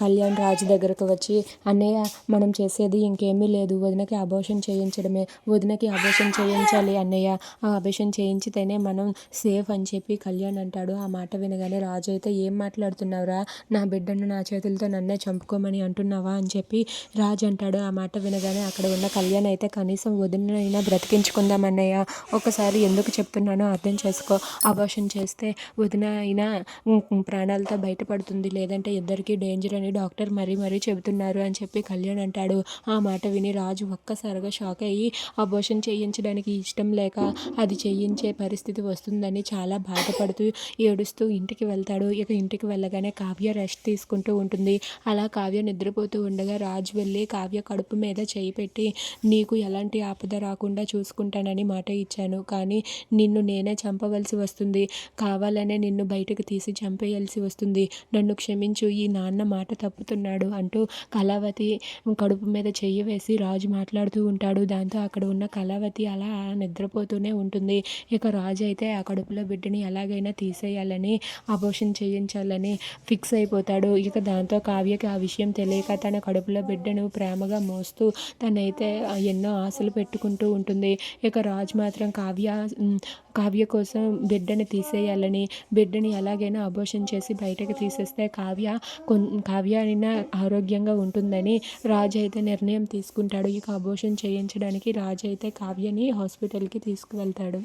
కళ్యాణ్ రాజు దగ్గరకు వచ్చి అన్నయ్య మనం చేసేది ఇంకేమీ లేదు. వదినకి అబోషన్ చేయించడమే. వదినకి అబోషన్ చేయించాలి అన్నయ్య. ఆ అబోషన్ చేయించితేనే మనం సేఫ్ అని చెప్పి కళ్యాణ్ అంటాడు. ఆ మాట వినగానే రాజు అయితే ఏం మాట్లాడుతున్నావురా? నా బిడ్డను నా చేతులతో నన్నే చంపుకోమని అంటున్నావా? అని చెప్పి రాజు అంటాడు. ఆ మాట వినగానే అక్కడ ఉన్న కళ్యాణ్ అయితే కనీసం వదినైనా బ్రతికించుకుందాం అన్నయ్య. ఒకసారి ఎందుకు చెప్తున్నానో అర్థం చేసుకో. అబోషన్ చేస్తే వదిన అయినా ప్రాణాలతో బయటపడుతుంది. లేదంటే ఇద్దరికీ డేంజర్ అని డాక్టర్ మరీ మరీ చెబుతున్నారు అని చెప్పి కళ్యాణ్ అంటాడు. ఆ మాట విని రాజు ఒక్కసారిగా షాక్ అయ్యి అబోషన్ చేయించడానికి ఇష్టం లేక అది చేయించే పరిస్థితి వస్తుందని చాలా బాధపడుతూ ఏడుస్తూ ఇంటికి వెళ్తాడు. ఇక ఇంటికి వెళ్ళగానే కావ్య రెస్ట్ తీసుకుంటూ ఉంటుంది. అలా కావ్య నిద్రపోతూ ఉండగా రాజు వెళ్ళి కావ్య కడుపు మీద చేయి పెట్టి నీకు ఎలాంటి ఆపద రాకుండా చూసుకుంటానని మాట ఇచ్చాను. కానీ నిన్ను నేనే చంపవలసి వస్తుంది. కావాలనే నిన్ను బయటకు తీసి చంపేయాల్సి వస్తుంది. నన్ను క్షమించు. ఈ నాన్న మాట తప్పుతున్నాడు అంటూ కళావతి కడుపు మీద చెయ్యి వేసి రాజు మాట్లాడుతూ ఉంటాడు. దాంతో అక్కడ ఉన్న కళావతి అలా నిద్రపోతూనే ఉంటుంది. ఇక రాజు అయితే ఆ కడుపులో బిడ్డని ఎలాగైనా తీసేయాలని అబోషన్ చేయించాలని ఫిక్స్ అయిపోతాడు. ఇక దాంతో కావ్యకి ఆ విషయం తెలియక తన కడుపులో బిడ్డను ప్రేమగా మోస్తూ తనైతే ఎన్నో ఆశలు పెట్టుకుంటూ ఉంటుంది. ఇక రాజు మాత్రం కావ్య కావ్య కోసం బిడ్డని తీసేయాలని బిడ్డని ఎలాగైనా అబోషన్ చేసి బయటకు తీసేస్తే కావ్య కొన్ కావ్య అయినా ఆరోగ్యంగా ఉంటుందని రాజు అయితే నిర్ణయం తీసుకుంటాడు. ఇక అబోషన్ చేయించడానికి రాజు అయితే కావ్యని హాస్పిటల్కి తీసుకువెళ్తాడు.